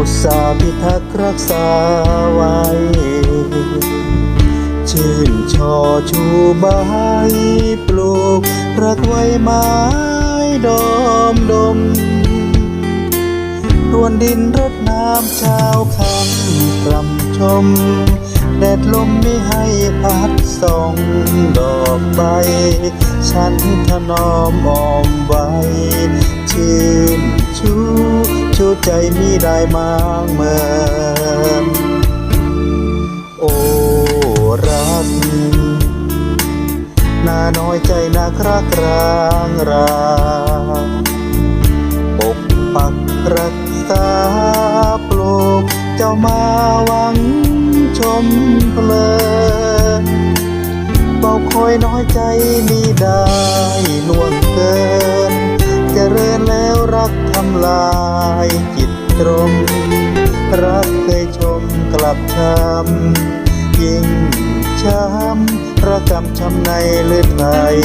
พิทักษ์รักษาไว้ ชื่นชอชูใบปลูก รักไว้ไม้ดอมดมรวนดินรดน้ำเช้าคำกรำชม แดดลมไม่ให้พัดส่องดอกใบ ฉันถนอมอ้อมไว้ ชื่น ใจมีได้มางเมินโอ้รักน่าน้อยใจนักรักรางราปกปักรักษาปลูกเจ้ามาหวังชมเพลินเบาคอยน้อยใจมีได้ล่วงเกิน ริญแล้วรักทำลายจิตตรง รักเคยชมกลับช้ำยิ่งช้ำระกำช้ำในเลือดไทย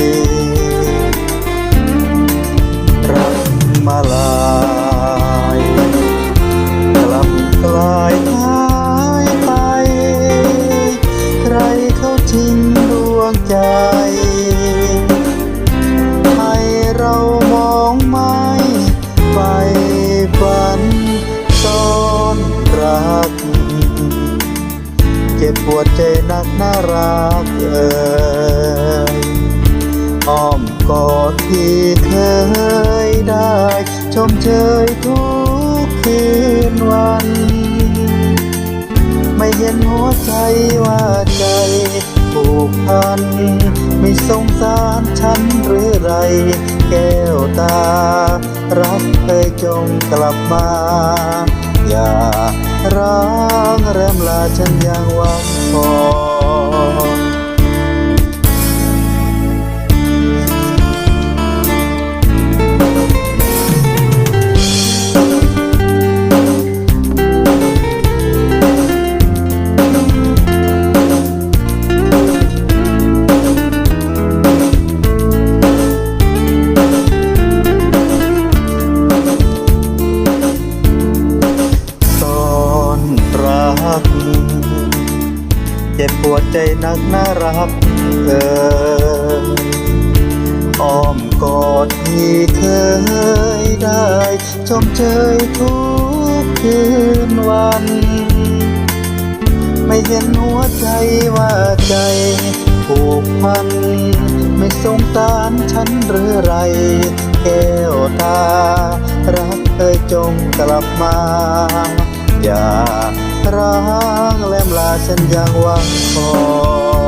รัก เจ็บปวดใจนักน่ารักเอ่ยอ้อมกอดที่เคยได้ ชมเชยทุกคืนวัน ไม่เห็นหัวใจว่าใจผูกพัน ไม่สงสารฉันหรือไร แก้วตา รักเคยจงกลับมา อย่า ร้างแรมลาฉันยังหวังพอ เจ็บปวดใจนักน่ารักเอออ้อมกอดที่เคยได้ชมเชยทุกคืนวัน ไม่เห็นหัวใจว่าใจผูกพัน ไม่สงสารฉันหรือไร แก้วตา รักเธอจงกลับมา อย่า terang lemlah senjang wangkong